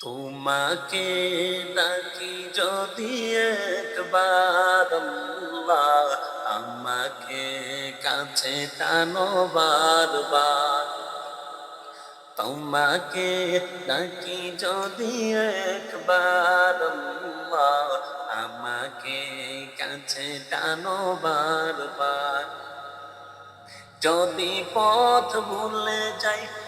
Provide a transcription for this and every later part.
তোমাকে ডাকি যদি একবার আমাকে কাছে টানো বারবার? তোমাকে ডাকি যদি একবার আমাকে কাছে টানো বারবার? যদি পথ ভুলে যাই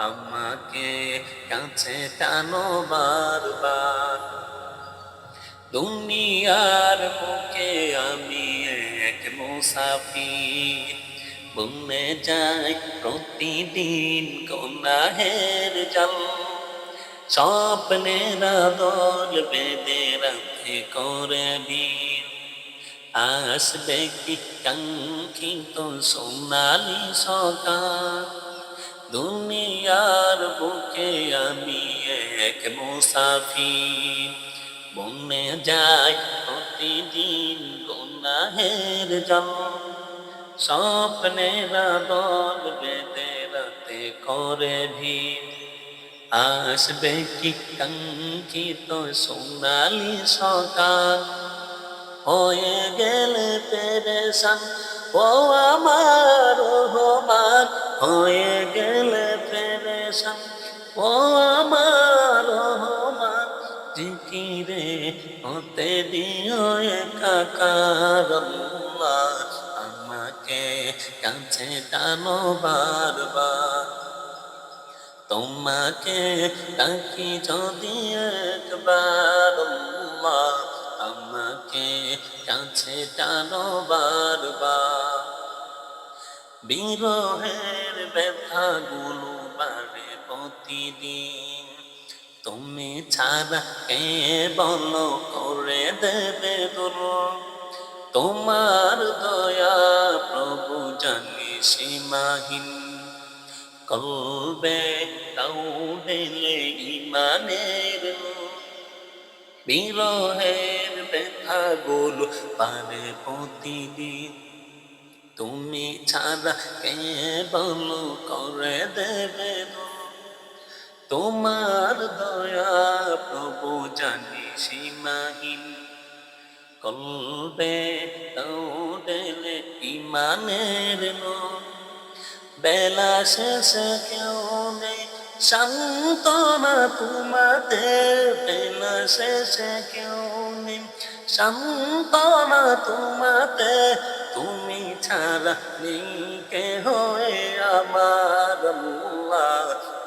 আমাকে কাছে টানো বারবার। দুনিয়ার বুকে আমি এক মুসাফির। বনে যাই প্রতিদিন গুনাহের জল। স্বপ্নের দল বেদে রাতে করে ভিড় আসবে কি কাঙ্ক্ষিত সোনালি সকাল দুনিয়ার বুকে আমি এক মুসাফির। বনে যাই প্রতিদিন গুনাহের জন্ম স্বপ্নের দল বেদে রাতে করে ভিড়। আসবে কি কাঙ্ক্ষিত সোনালি সকাল? হয়ে গেলে পেরেশান, ও আমার হয়ে গেলে পেরেশান ও আমার রহমান, জিকিরে হতে দিও একাকার আমাকে কাছে টানো বারবার। তোমাকে ডাকি যদি একবার আমাকে কাছে টানো বারবার। বিরহের ব্যথাগুলো বাড়ে প্রতিদিন তুমি ছাড়া কে বলো করে দেবে দূর তোমার দয়া প্রভু জানি সীমাহীন কলবে তাউডেলে ইমানের নূর। বিরহের ব্যথা গুলো পারে প্রতিদিন তুমি ছাড়া কে বলো করে দেবে দূর। তোমার দয়া প্রভু জানি সীমাহীন। কলবে তাউডেলে ইমানের নূর। বেলা শেষে কেউ নেই। সান্তনা তোমাতে বেলা শেষে কেউ নেই। সান্তনা তোমাতে তুমি ছাড়া নেই কে হয়ে আমার আল্লাহ,